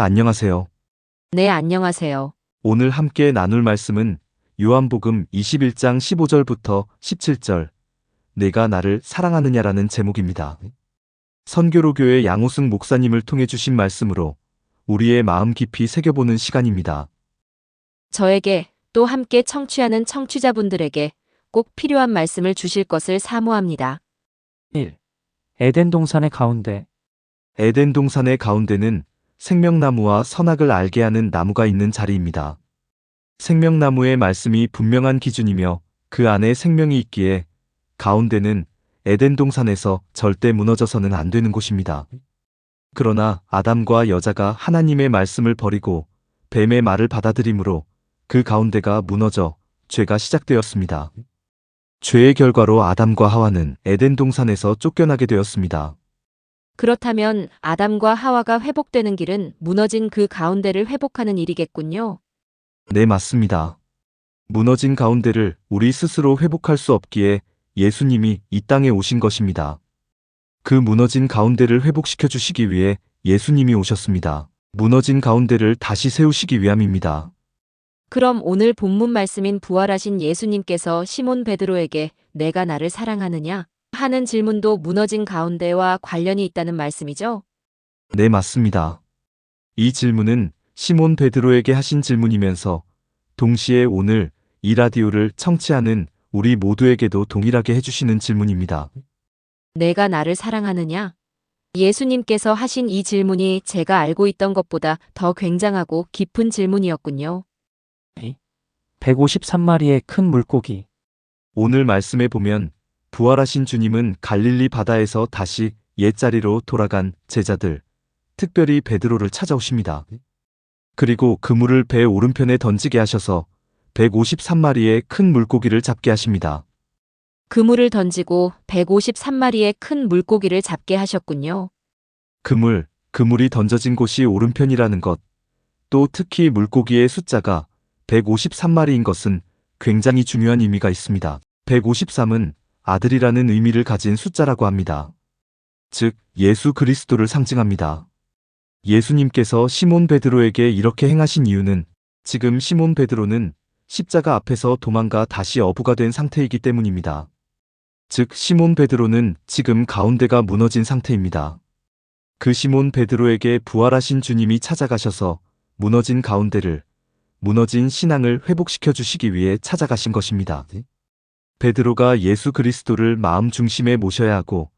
안녕하세요. 네, 안녕하세요. 오늘 함께 나눌 말씀은 요한복음 21장 15절부터 17절, 내가 나를 사랑하느냐라는 제목입니다. 선교로교회 양호승 목사님을 통해 주신 말씀으로 우리의 마음 깊이 새겨보는 시간입니다. 저에게 또 함께 청취하는 청취자분들에게 꼭 필요한 말씀을 주실 것을 사모합니다. 1. 에덴 동산의 가운데 에덴 동산의 가운데는 생명나무와 선악을 알게 하는 나무가 있는 자리입니다. 생명나무의 말씀이 분명한 기준이며 그 안에 생명이 있기에 가운데는 에덴 동산에서 절대 무너져서는 안 되는 곳입니다. 그러나 아담과 여자가 하나님의 말씀을 버리고 뱀의 말을 받아들이므로 그 가운데가 무너져 죄가 시작되었습니다. 죄의 결과로 아담과 하와는 에덴 동산에서 쫓겨나게 되었습니다. 그렇다면 아담과 하와가 회복되는 길은 무너진 그 가운데를 회복하는 일이겠군요. 네, 맞습니다. 무너진 가운데를 우리 스스로 회복할 수 없기에 예수님이 이 땅에 오신 것입니다. 그 무너진 가운데를 회복시켜 주시기 위해 예수님이 오셨습니다. 무너진 가운데를 다시 세우시기 위함입니다. 그럼 오늘 본문 말씀인 부활하신 예수님께서 시몬 베드로에게 내가 나를 사랑하느냐 하는 질문도 무너진 가운데와 관련이 있다는 말씀이죠. 네, 맞습니다. 이 질문은 시몬 베드로에게 하신 질문이면서 동시에 오늘 이 라디오를 청취하는 우리 모두에게도 동일하게 해주시는 질문입니다. 내가 나를 사랑하느냐? 예수님께서 하신 이 질문이 제가 알고 있던 것보다 더 굉장하고 깊은 질문이었군요. 153마리의 큰 물고기 오늘 말씀에 보면 부활하신 주님은 갈릴리 바다에서 다시 옛자리로 돌아간 제자들, 특별히 베드로를 찾아오십니다. 그리고 그물을 배 오른편에 던지게 하셔서 153마리의 큰 물고기를 잡게 하십니다. 그물을 던지고 153마리의 큰 물고기를 잡게 하셨군요. 그물, 그물이 던져진 곳이 오른편이라는 것, 또 특히 물고기의 숫자가 153마리인 것은 굉장히 중요한 의미가 있습니다. 153은 아들이라는 의미를 가진 숫자라고 합니다. 즉, 예수 그리스도를 상징합니다. 예수님께서 시몬 베드로에게 이렇게 행하신 이유는 지금 시몬 베드로는 십자가 앞에서 도망가 다시 어부가 된 상태이기 때문입니다. 즉, 시몬 베드로는 지금 가운데가 무너진 상태입니다. 그 시몬 베드로에게 부활하신 주님이 찾아가셔서 무너진 가운데를, 무너진 신앙을 회복시켜 주시기 위해 찾아가신 것입니다. 베드로가 예수 그리스도를 마음 중심에 모셔야 하고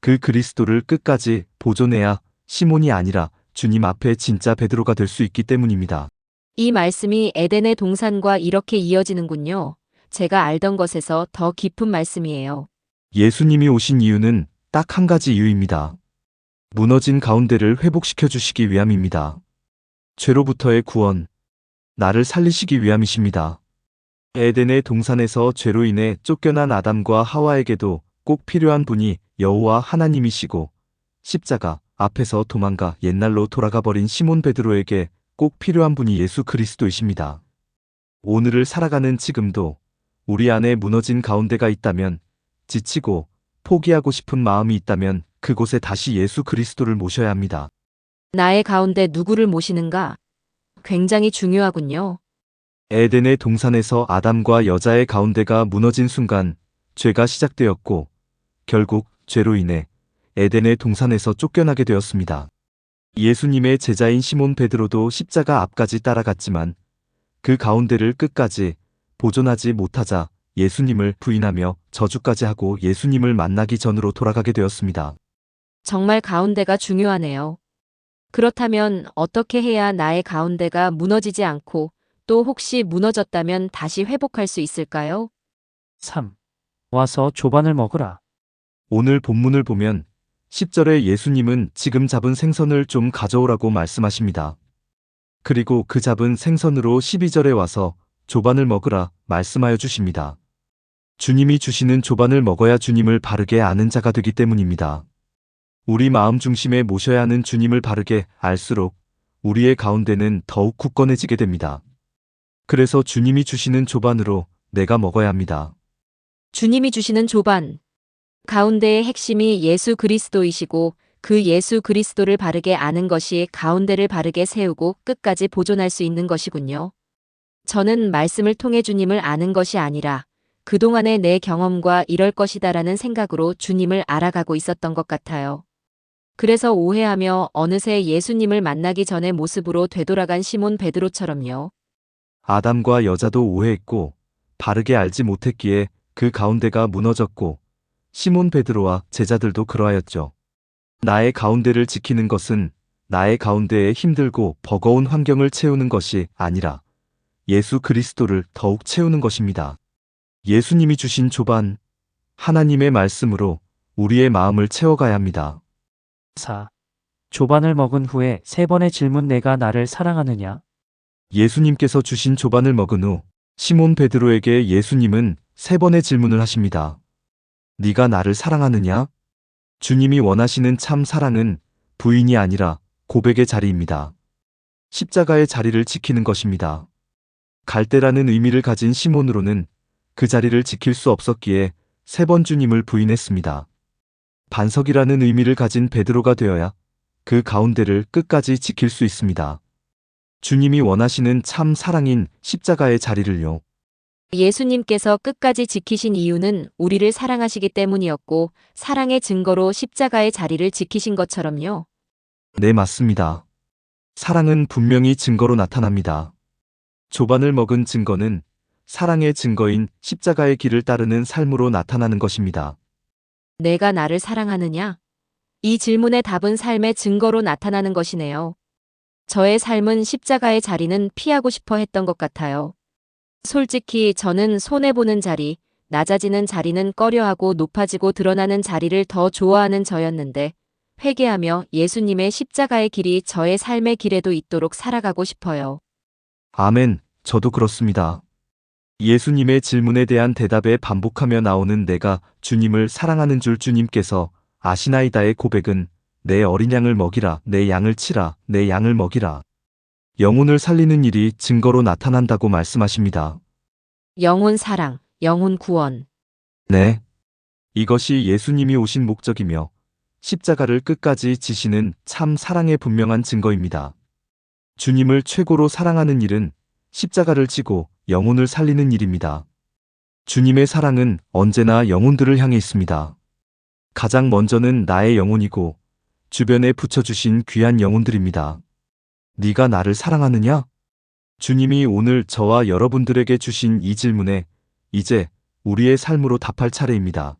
그 그리스도를 끝까지 보존해야 시몬이 아니라 주님 앞에 진짜 베드로가 될 수 있기 때문입니다. 이 말씀이 에덴의 동산과 이렇게 이어지는군요. 제가 알던 것에서 더 깊은 말씀이에요. 예수님이 오신 이유는 딱 한 가지 이유입니다. 무너진 가운데를 회복시켜 주시기 위함입니다. 죄로부터의 구원, 나를 살리시기 위함이십니다. 에덴의 동산에서 죄로 인해 쫓겨난 아담과 하와에게도 꼭 필요한 분이 여호와 하나님이시고 십자가 앞에서 도망가 옛날로 돌아가 버린 시몬 베드로에게 꼭 필요한 분이 예수 그리스도이십니다. 오늘을 살아가는 지금도 우리 안에 무너진 가운데가 있다면 지치고 포기하고 싶은 마음이 있다면 그곳에 다시 예수 그리스도를 모셔야 합니다. 나의 가운데 누구를 모시는가? 굉장히 중요하군요. 에덴의 동산에서 아담과 여자의 가운데가 무너진 순간 죄가 시작되었고 결국 죄로 인해 에덴의 동산에서 쫓겨나게 되었습니다. 예수님의 제자인 시몬 베드로도 십자가 앞까지 따라갔지만 그 가운데를 끝까지 보존하지 못하자 예수님을 부인하며 저주까지 하고 예수님을 만나기 전으로 돌아가게 되었습니다. 정말 가운데가 중요하네요. 그렇다면 어떻게 해야 나의 가운데가 무너지지 않고 또 혹시 무너졌다면 다시 회복할 수 있을까요? 3. 와서 조반을 먹으라 오늘 본문을 보면 10절에 예수님은 지금 잡은 생선을 좀 가져오라고 말씀하십니다. 그리고 그 잡은 생선으로 12절에 와서 조반을 먹으라 말씀하여 주십니다. 주님이 주시는 조반을 먹어야 주님을 바르게 아는 자가 되기 때문입니다. 우리 마음 중심에 모셔야 하는 주님을 바르게 알수록 우리의 가운데는 더욱 굳건해지게 됩니다. 그래서 주님이 주시는 조반으로 내가 먹어야 합니다. 주님이 주시는 조반. 가운데의 핵심이 예수 그리스도이시고 그 예수 그리스도를 바르게 아는 것이 가운데를 바르게 세우고 끝까지 보존할 수 있는 것이군요. 저는 말씀을 통해 주님을 아는 것이 아니라 그동안의 내 경험과 이럴 것이다라는 생각으로 주님을 알아가고 있었던 것 같아요. 그래서 오해하며 어느새 예수님을 만나기 전의 모습으로 되돌아간 시몬 베드로처럼요. 아담과 여자도 오해했고 바르게 알지 못했기에 그 가운데가 무너졌고 시몬 베드로와 제자들도 그러하였죠. 나의 가운데를 지키는 것은 나의 가운데에 힘들고 버거운 환경을 채우는 것이 아니라 예수 그리스도를 더욱 채우는 것입니다. 예수님이 주신 조반, 하나님의 말씀으로 우리의 마음을 채워가야 합니다. 4. 조반을 먹은 후에 세 번의 질문 내가 나를 사랑하느냐? 예수님께서 주신 조반을 먹은 후 시몬 베드로에게 예수님은 세 번의 질문을 하십니다. 네가 나를 사랑하느냐? 주님이 원하시는 참 사랑은 부인이 아니라 고백의 자리입니다. 십자가의 자리를 지키는 것입니다. 갈대라는 의미를 가진 시몬으로는 그 자리를 지킬 수 없었기에 세 번 주님을 부인했습니다. 반석이라는 의미를 가진 베드로가 되어야 그 가운데를 끝까지 지킬 수 있습니다. 주님이 원하시는 참 사랑인 십자가의 자리를요. 예수님께서 끝까지 지키신 이유는 우리를 사랑하시기 때문이었고 사랑의 증거로 십자가의 자리를 지키신 것처럼요. 네, 맞습니다. 사랑은 분명히 증거로 나타납니다. 조반을 먹은 증거는 사랑의 증거인 십자가의 길을 따르는 삶으로 나타나는 것입니다. 내가 나를 사랑하느냐? 이 질문의 답은 삶의 증거로 나타나는 것이네요. 저의 삶은 십자가의 자리는 피하고 싶어 했던 것 같아요. 솔직히 저는 손해보는 자리, 낮아지는 자리는 꺼려하고 높아지고 드러나는 자리를 더 좋아하는 저였는데, 회개하며 예수님의 십자가의 길이 저의 삶의 길에도 있도록 살아가고 싶어요. 아멘, 저도 그렇습니다. 예수님의 질문에 대한 대답에 반복하며 나오는 내가 주님을 사랑하는 줄 주님께서 아시나이다의 고백은 내 어린 양을 먹이라, 내 양을 치라, 내 양을 먹이라. 영혼을 살리는 일이 증거로 나타난다고 말씀하십니다. 영혼 사랑, 영혼 구원. 네. 이것이 예수님이 오신 목적이며 십자가를 끝까지 지시는 참 사랑의 분명한 증거입니다. 주님을 최고로 사랑하는 일은 십자가를 지고 영혼을 살리는 일입니다. 주님의 사랑은 언제나 영혼들을 향해 있습니다. 가장 먼저는 나의 영혼이고 주변에 붙여주신 귀한 영혼들입니다. 네가 나를 사랑하느냐? 주님이 오늘 저와 여러분들에게 주신 이 질문에 이제 우리의 삶으로 답할 차례입니다.